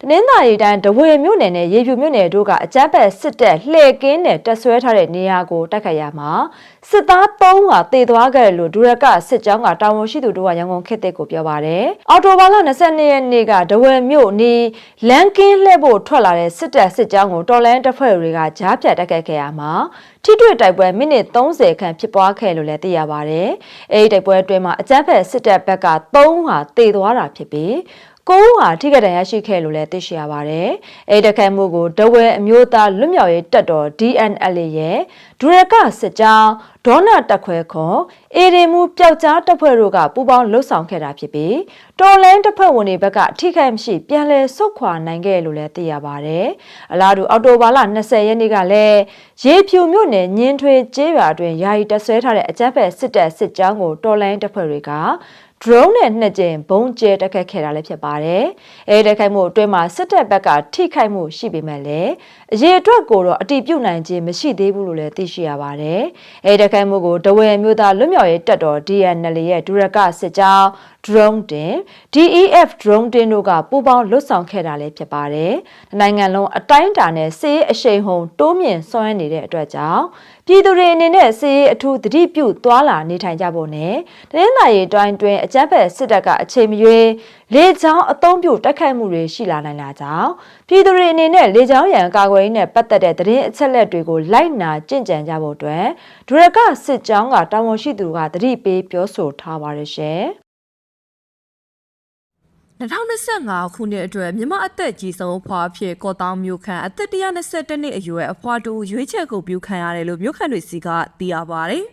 တနင်္သာရီတိုင်းဒဝေမြို့နယ်နဲ့ရေဖြူမြို့နယ်တို့ကအကြမ်းဖက်စစ်တပ်လှည့်ကင်းနဲ့တပ်ဆွဲထားတဲ့နေရာကိုတိုက်ခတ်ရမှာစစ်သား3ဟာတေသွားခဲ့တယ်လို့ဒူရကစစ်ကြောင်းကတာဝန်ရှိသူတို့ကရန်ကုန်ခေတ်သစ်ကိုပြောပါတယ်။အော်တိုဘာလ22ရက်နေ့ကဒဝေမြို့နီးလန်ကင်းလှည့်ဖို့ထွက်လာတဲ့စစ်တပ်စစ်ကြောင်းကိုတော်လန်တပ်ဖွဲ့တွေကကြားဖြတ်တိုက်ခတ်ခဲ့ရမှာထိတွေ့တိုက်ပွဲမိနစ်30ခန့်ဖြစ်ပွားခဲ့လို့လည်းသိရပါတယ်။အဲဒီတိုက်ပွဲအတွင်းမှာအကြမ်းဖက်စစ်တပ်ဘက်က3ဟာတေသွားတာဖြစ်ပြီး ကိုဦးဟာထိခိုက်ဒဏ်ရာရှိခဲ့လို့လည်းသိရှိရပါတယ်။အဲဒီတိုက်ခိုက်မှုကိုဒဝဲအမျိုးသားလွတ်မြောက်ရေးတပ်တော် DNL ရဲ့ဒူရကစစ်ကြောင်းဒေါနာတက်ခွဲခွန်အေရီမူပျောက်ကြားတပ်ဖွဲ့တို့ကပူးပေါင်းလှုပ်ဆောင်ခဲ့တာဖြစ်ပြီးတော်လန်တပ်ဖွဲ့ဝင်တွေဘက်ကထိခိုက်မရှိပြန်လည်ဆုတ်ခွာနိုင်ခဲ့လို့လည်းသိရပါတယ်။အလားတူအော်တိုဘာလ20ရက်နေ့ကလည်းရေဖြူမြို့နယ်ညင်းထွေးကျေးရွာအတွင်းယာယီတပ်ဆွဲထားတဲ့အကြမ်းဖက်စစ်တပ်စစ်ကြောင်းကိုတော်လန်တပ်ဖွဲ့တွေက drone နဲ့နှစ်ကြိမ်ဘုံကျဲတက်ခတ်ခဲ့တာလည်းဖြစ်ပါတယ်။အဲဒီတက်ခိုက်မှုအတွင်းမှာစစ်တပ်ဘက်ကထိခိုက်မှုရှိပေမဲ့လည်းအရေးအတွက်ကိုတော့အတိပြုတ်နိုင်ခြင်းမရှိသေးဘူးလို့လည်းသိရှိရပါတယ်။အဲဒီတက်ခိုက်မှုကိုဒဝဲမျိုးသားလွတ်မြောက်ရေးတပ်တော် DNL ရဲ့ဒူရကစစ်ကြောင်း drone တင် DEF drone တင်တို့ကပူးပေါင်းလွတ်ဆောင်ခဲ့တာလည်းဖြစ်ပါတယ်။နိုင်ငံလုံးအတိုင်းအတာနဲ့စီးအရှိန်ဟုန်တိုးမြင့်ဆွမ်းနေတဲ့အတွက်ကြောင့် ပြည်သူတွေအနေနဲ့စီးအထူးသတိပြုသွားလာနေထိုင်ကြဖို့နဲ့တနင်္သာရီတိုင်းတွင်အကြမ်းဖက်စစ်တပ်ကအချိန်မရွေးလေကြောင်းအုံပြုတိုက်ခိုက်မှုတွေရှိလာနိုင်တာကြောင့်ပြည်သူတွေအနေနဲ့လေကြောင်းရန်ကာကွယ်ရေးနဲ့ပတ်သက်တဲ့သတင်းအချက်အလက်တွေကိုလိုက်နာကျင့်ကြံကြဖို့အတွက်ဒရကစစ်ကြောင်းကတာဝန်ရှိသူကသတိပေးပြောဆိုထားပါတယ်ရှင်။ 2025ခုနှစ်အတွက်မြန်မာအသက်ကြီးဆုံးအဖွားဖြစ်ကော့တောင်းမြို့ခန့်အသက်121နှစ်အရွယ်အဖွားတူရွေးချယ်ကိုပြုခံရတယ်လို့မြို့ခန့်တွေစီကသိရပါတယ်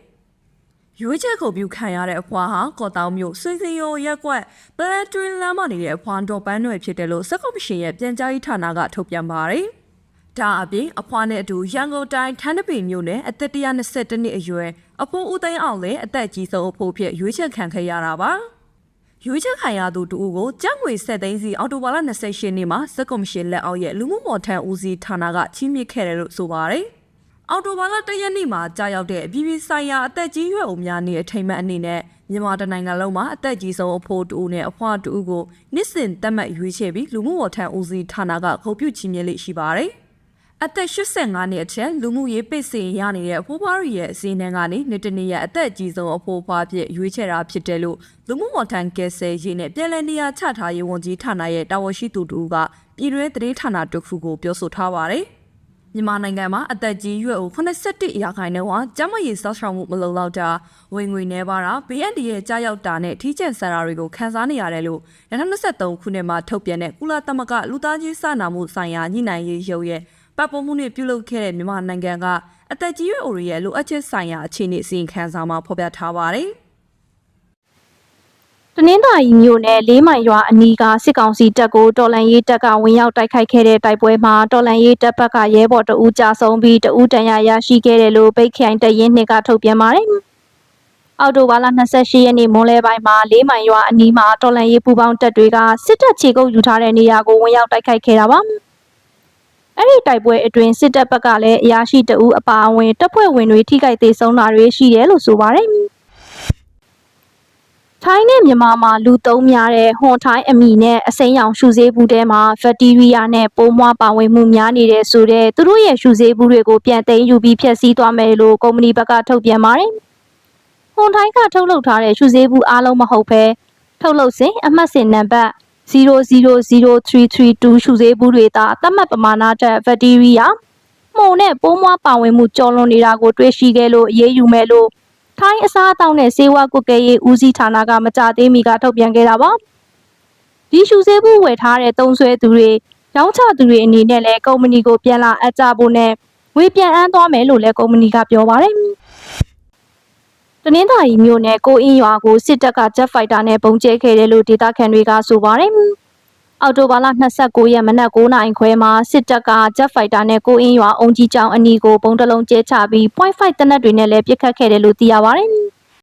။ရွေးချယ်ကိုပြုခံရတဲ့အဖွားဟာကော့တောင်းမြို့ဆွေစင်ရိုရက်ကွက်ပလန်တွင်လမ်းမနေတဲ့အဖွားတော်ပန်းတွေဖြစ်တယ်လို့စက်ကော်မရှင်ရဲ့ပြန်ကြားရေးဌာနကထုတ်ပြန်ပါတယ်။ဒါအပြင်အဖွားနဲ့အတူရန်ကုန်တိုင်းထန်းတပင်မြို့နယ်အသက်121နှစ်အရွယ်အဖိုးဦးသိန်းအောင်လည်းအသက်ကြီးဆုံးအဖိုးဖြစ်ရွေးချယ်ခံခဲ့ရတာပါ။ ရွေးချက်ခံရသူတူကိုကြောက်ငွေဆက်သိန်းစီအော်တိုဘာလ28ရက်နေ့မှာစက်ကွန်မရှင်လက်အောက်ရဲ့လူမှုမော်ထန်ဦးစီးဌာနကချီးမြှင့်ခဲ့တယ်လို့ဆိုပါတယ်။အော်တိုဘာလ1ရက်နေ့မှာကြာရောက်တဲ့အပြည်ပြည်ဆိုင်ရာအသက်ကြီးရွယ်အိုများနေ့အထိမ်းအမှတ်အနေနဲ့မြန်မာတိုင်းနိုင်ငံလုံးမှာအသက်ကြီးဆုံးအဖိုးတူနဲ့အဖွားတူကိုနှစ်စဉ်တက်မှတ်ရွေးချယ်ပြီးလူမှုမော်ထန်ဦးစီးဌာနကဂုဏ်ပြုချီးမြှင့်လေးရှိပါတယ်။ အသက်85နှစ်အထက်လူမှုရေးပိတ်စင်ရနေတဲ့အဖိုးဖွားတွေရဲ့အစည်းအဝေးကနေနေ့တနေ့ရအသက်အကြီးဆုံးအဖိုးဖွားဖြစ်ရွေးချယ်တာဖြစ်တယ်လို့လူမှုဝန်ထမ်းကယ်ဆယ်ရေးနဲ့ပြည်내နေရာချထားရေးဝန်ကြီးဌာနရဲ့တာဝန်ရှိသူတို့ကပြည်တွင်းသတင်းဌာနတစ်ခုကိုပြောဆိုထားပါတယ်။မြန်မာနိုင်ငံမှာအသက်ကြီးရွယ်အို81ရာခိုင်နှုန်းဟာကျန်းမာရေးစောင့်ရှောက်မှုမလုံလောက်တာဝင်ငွေနှဲပါတာ BND ရဲ့ကြားရောက်တာနဲ့ထိကျက်ဆန္ဒတွေကိုခန်းစားနေရတယ်လို့2023ခုနှစ်မှာထုတ်ပြန်တဲ့ကုလသမဂ္ဂလူသားချင်းစာနာမှုဆိုင်ရာညှိနှိုင်းရေးရုံးရဲ့ ပတ်ပုံမှုနဲ့ပြုလုပ်ခဲ့တဲ့မြန်မာနိုင်ငံကအသက်ကြီးရွယ်အိုတွေရဲ့လိုအပ်ချက်ဆိုင်ရာအခြေအနေအစီရင်ခံစာမှာဖော်ပြထားပါတယ်။တနင်္သာရီမြို့နယ်လေးမိုင်ရွာအနီးကစစ်ကောင်စီတပ်ကိုတော်လန်ရေးတပ်ကဝင်ရောက်တိုက်ခိုက်ခဲ့တဲ့တိုက်ပွဲမှာတော်လန်ရေးတပ်ဘက်ကရဲဘော်တအူးကြာဆုံးပြီးတအူးတန်ရာရရှိခဲ့တယ်လို့ပိတ်ခိုင်တရင်နှစ်ကထုတ်ပြန်ပါတယ်။အော်တိုဘာလ28ရက်နေ့မွန်းလယ်ပိုင်းမှာလေးမိုင်ရွာအနီးမှာတော်လန်ရေးပူပေါင်းတပ်တွေကစစ်တပ်ခြေကုပ်ယူထားတဲ့နေရာကိုဝင်ရောက်တိုက်ခိုက်ခဲ့တာပါ။ အဲ့ဒီတိုက်ပွဲအတွင်းစစ်တပ်ဘက်ကလည်းအရာရှိတအူးအပါအဝင်တပ်ဖွဲ့ဝင်တွေထိခိုက်သေးဆုံးတာတွေရှိတယ်လို့ဆိုပါတယ်။ထိုင်းနဲ့မြန်မာမှာလူသုံးများတဲ့ဟွန်ထိုင်းအမီနဲ့အစိမ်းရောင်ရှူစေးဘူးထဲမှာဘက်တီးရီးယားနဲ့ပိုးမွှားပါဝင်မှုများနေတဲ့ဆိုတဲ့သူတို့ရဲ့ရှူစေးဘူးတွေကိုပြန်သိမ်းယူပြီးဖျက်ဆီးသွားမယ်လို့ကုမ္ပဏီဘက်ကထုတ်ပြန်ပါတယ်။ဟွန်ထိုင်းကထုတ်လုပ်ထားတဲ့ရှူစေးဘူးအားလုံးမဟုတ်ဘဲထုတ်လုပ်စဉ်အမှတ်စဉ်နံပါတ် 000332ရှူစေးဘူးတွေသာသတ်မှတ်ပမာဏတက်ဘက်တီးရီးယားမှုန်နဲ့ပိုးမွှားပါဝင်မှုကျော်လွန်နေတာကိုတွေ့ရှိခဲ့လို့အရေးယူမယ်လို့ထိုင်းအစားအသောက်နဲ့စေဝါကွက်ကဲရေးဦးစီးဌာနကမကြသေးမီကထုတ်ပြန်ခဲ့တာပါဒီရှူစေးဘူးဝယ်ထားတဲ့သုံးဆွဲသူတွေရောင်းချသူတွေအနေနဲ့လည်းကုမ္ပဏီကိုပြန်လာအပ်ကြဖို့နဲ့ငွေပြန်အမ်းသွားမယ်လို့လည်းကုမ္ပဏီကပြောပါတယ် တနင်္သာရီမြို့နယ်ကိုအင်းရွာကိုစစ်တပ်ကဂျက်ဖိုက်တာနဲ့ပုံကျဲခဲ့တယ်လို့ဒေသခံတွေကဆိုပါတယ်။အော်တိုဘာလ29ရက်မနက်9:00နာရီခွဲမှာစစ်တပ်ကဂျက်ဖိုက်တာနဲ့ကိုအင်းရွာအုံကြီးကျောင်းအနီးကိုပုံတလုံးကျဲချပြီး .5 တနက်တွေနဲ့လည်းပစ်ခတ်ခဲ့တယ်လို့သိရပါတယ်။